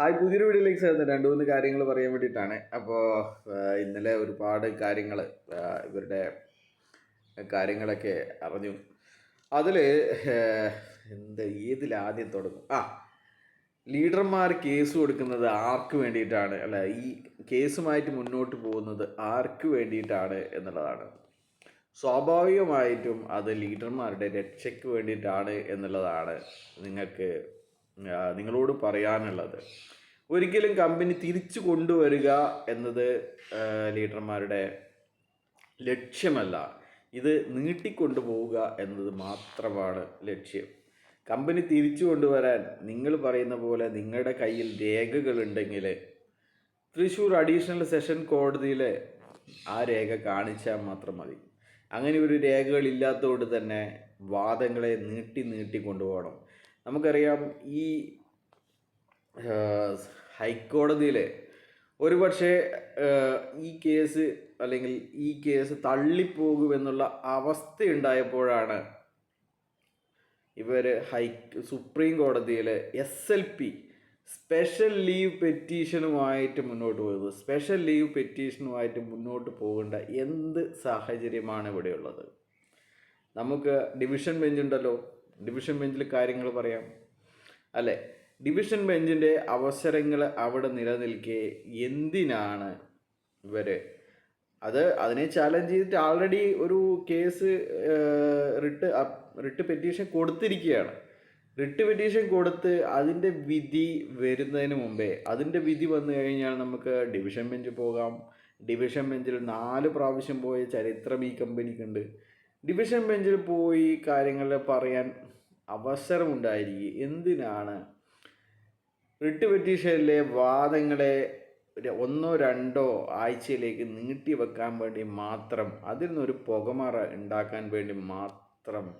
Hi പുതിയൊരു വീഡിയോയിലേക്ക് ചേർന്ന് രണ്ട് മൂന്ന് കാര്യങ്ങൾ പറയാൻ വേണ്ടിയിട്ടാണ്. അപ്പോൾ ഇന്നലെ ഒരുപാട് കാര്യങ്ങൾ ഇവരുടെ കാര്യങ്ങളൊക്കെ അറിഞ്ഞു. അതിൽ എന്താ ഏതിൽ ആദ്യം തുടങ്ങും? ആ ലീഡർമാർ കേസ് കൊടുക്കുന്നത് ആർക്ക് വേണ്ടിയിട്ടാണ്? അല്ല ഈ കേസുമായിട്ട് മുന്നോട്ട് പോകുന്നത് ആർക്ക് വേണ്ടിയിട്ടാണ് എന്നുള്ളതാണ്. സ്വാഭാവികമായിട്ടും അത് ലീഡർമാരുടെ രക്ഷയ്ക്ക് വേണ്ടിയിട്ടാണ് എന്നുള്ളതാണ് നിങ്ങൾക്ക് നിങ്ങളോട് പറയാനുള്ളത്. ഒരിക്കലും കമ്പനി തിരിച്ചു കൊണ്ടുവരിക എന്നത് ലീഡർമാരുടെ ലക്ഷ്യമല്ല. ഇത് നീട്ടിക്കൊണ്ടുപോവുക എന്നത് മാത്രമാണ് ലക്ഷ്യം. കമ്പനി തിരിച്ചു കൊണ്ടുവരാൻ നിങ്ങൾ പറയുന്ന പോലെ നിങ്ങളുടെ കയ്യിൽ രേഖകളുണ്ടെങ്കിൽ തൃശ്ശൂർ അഡീഷണൽ സെഷൻ കോടതിയിൽ ആ രേഖ കാണിച്ചാൽ മാത്രം മതി. അങ്ങനെ ഒരു രേഖകളില്ലാത്തതുകൊണ്ട് തന്നെ വാദങ്ങളെ നീട്ടി നീട്ടി കൊണ്ടുപോകണം. നമുക്കറിയാം ഈ ഹൈക്കോടതിയിലെ ഒരുപക്ഷെ ഈ കേസ് അല്ലെങ്കിൽ ഈ കേസ് തള്ളിപ്പോകുമെന്നുള്ള അവസ്ഥയുണ്ടായപ്പോഴാണ് ഇവർ ഹൈ സുപ്രീം കോടതിയിൽ S L P special leave പെറ്റീഷനുമായിട്ട് മുന്നോട്ട് പോയത്. സ്പെഷ്യൽ ലീവ് പെറ്റീഷനുമായിട്ട് മുന്നോട്ട് പോകേണ്ട എന്ത് സാഹചര്യമാണ് ഇവിടെയുള്ളത്? നമുക്ക് ഡിവിഷൻ ബെഞ്ച് ഉണ്ടല്ലോ ഡിവിഷൻ ബെഞ്ചിൽ കാര്യങ്ങൾ പറയാം. അല്ലേ? ഡിവിഷൻ ബെഞ്ചിന്റെ അവസരങ്ങൾ അവിടെ നിലനിൽക്കെ എന്തിനാണ് ഇവർ അത് അതിനെ ചാലഞ്ച് ചെയ്തിട്ട് ആൾറെഡി ഒരു കേസ് റിട്ട് റിട്ട് പെറ്റീഷൻ കൊടുത്തിരിക്കുകയാണ് റിട്ട് പെറ്റീഷൻ കൊടുത്ത് അതിന്റെ വിധി വരുന്നതിന് മുമ്പേ അതിന്റെ വിധി വന്നു കഴിഞ്ഞാൽ നമുക്ക് ഡിവിഷൻ ബെഞ്ച് പോകാം. ഡിവിഷൻ ബെഞ്ചിൽ നാല് പ്രാവശ്യം പോയ ചരിത്രം ഈ കമ്പനിക്കുണ്ട് ഡിവിഷൻ ബെഞ്ചിൽ പോയി കാര്യങ്ങൾ പറയാൻ അവസരമുണ്ടായിരിക്കും. എന്തിനാണ്? റിട്ട് പെറ്റീഷനിലെ വാദങ്ങളെ ഒന്നോ രണ്ടോ ആഴ്ചയിലേക്ക് നീട്ടി വെക്കാൻ വേണ്ടി മാത്രം അതിൽ നിന്നൊരു പുകമറ ഉണ്ടാക്കാൻ വേണ്ടി മാത്രം.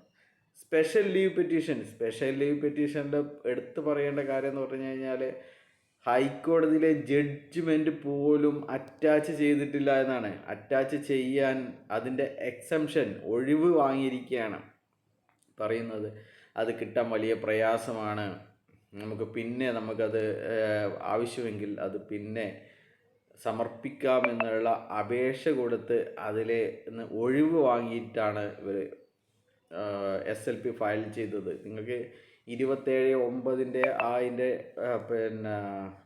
Special leave petition special leave പെറ്റീഷന്റെ എടുത്തു പറയേണ്ട കാര്യം എന്ന് പറഞ്ഞു കഴിഞ്ഞാൽ ഹൈക്കോടതിയിലെ ജഡ്ജ്മെന്റ് പോലും അറ്റാച്ച് ചെയ്തിട്ടില്ല എന്നാണ്. അറ്റാച്ച് ചെയ്യാൻ അതിന്റെ എക്സംഷൻ ഒഴിവ് വാങ്ങിയിരിക്കുകയാണ് പറയുന്നത്. അത് കിട്ടാൻ വലിയ പ്രയാസമാണ്. നമുക്ക് പിന്നെ നമുക്കത് ആവശ്യമെങ്കിൽ അത് പിന്നെ സമർപ്പിക്കാമെന്നുള്ള അപേക്ഷ കൊടുത്ത് അതിലെ ഒഴിവ് വാങ്ങിയിട്ടാണ് ഇവർ എസ് എൽ പി ഫയൽ ചെയ്തത്. നിങ്ങൾക്ക് ഇരുപത്തേഴ് ഒമ്പതിന്റെ അതിന്റെ പിന്നെ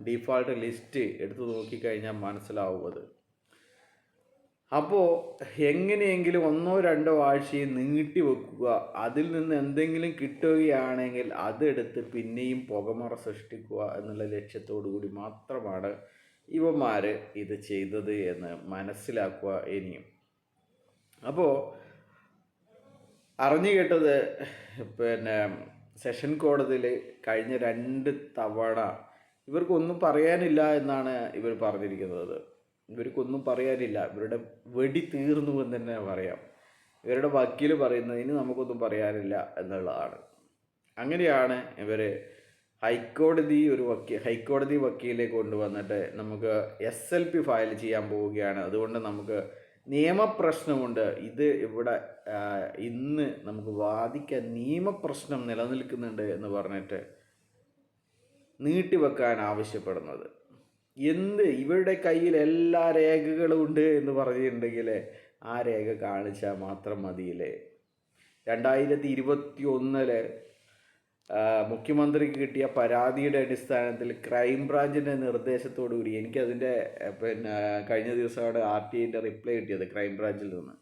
ഡിഫാൾട്ട് ലിസ്റ്റ് എടുത്തു നോക്കിക്കഴിഞ്ഞാൽ മനസ്സിലാവും അത്. അപ്പോൾ എങ്ങനെയെങ്കിലും ഒന്നോ രണ്ടോ ആഴ്ചയും നീട്ടി വെക്കുക. അതിൽ നിന്ന് എന്തെങ്കിലും കിട്ടുകയാണെങ്കിൽ അതെടുത്ത് പിന്നെയും പുകമറ സൃഷ്ടിക്കുക എന്നുള്ള ലക്ഷ്യത്തോടു കൂടി മാത്രമാണ് ഇവന്മാർ ഇത് ചെയ്തത് എന്ന് മനസ്സിലാക്കുക ഇനിയും. അപ്പോൾ അറിഞ്ഞു കേട്ടത് പിന്നെ സെഷൻ കോടതിയിൽ കഴിഞ്ഞ രണ്ട് തവണ ഇവർക്കൊന്നും പറയാനില്ല എന്നാണ് ഇവർ പറഞ്ഞിരിക്കുന്നത്. ഇവർക്കൊന്നും പറയാനില്ല. ഇവരുടെ വെടി തീർന്നു എന്ന് തന്നെ പറയാം. ഇവരുടെ വക്കീൽ പറയുന്നതിന് നമുക്കൊന്നും പറയാനില്ല എന്നുള്ളതാണ്. അങ്ങനെയാണ് ഇവർ ഹൈക്കോടതി ഒരു വക്കീൽ ഹൈക്കോടതി വക്കീലെ കൊണ്ടുവന്നിട്ട് നമുക്ക് എസ് എൽ പി ഫയൽ ചെയ്യാൻ പോവുകയാണ്. അതുകൊണ്ട് നമുക്ക് നിയമപ്രശ്നമുണ്ട്. ഇത് ഇവിടെ ഇന്ന് നമുക്ക് വാദിക്കാൻ നിയമപ്രശ്നം നിലനിൽക്കുന്നുണ്ട് എന്ന് പറഞ്ഞിട്ട് നീട്ടിവെക്കാൻ ആവശ്യപ്പെടുന്നത്. എന്ത്? ഇവരുടെ കയ്യിൽ എല്ലാ രേഖകളും ഉണ്ട് എന്ന് പറഞ്ഞിട്ടുണ്ടെങ്കിൽ ആ രേഖ കാണിച്ചാൽ മാത്രം മതിയില്ലേ? രണ്ടായിരത്തി ഇരുപത്തി ഒന്നിൽ മുഖ്യമന്ത്രിക്ക് കിട്ടിയ പരാതിയുടെ അടിസ്ഥാനത്തിൽ ക്രൈംബ്രാഞ്ചിന്റെ നിർദ്ദേശത്തോടു കൂടി എനിക്കതിന്റെ പിന്നെ കഴിഞ്ഞ ദിവസമാണ് ആർ ടി ഐന്റെ റിപ്ലൈ കിട്ടിയത് ക്രൈംബ്രാഞ്ചിൽ നിന്ന്.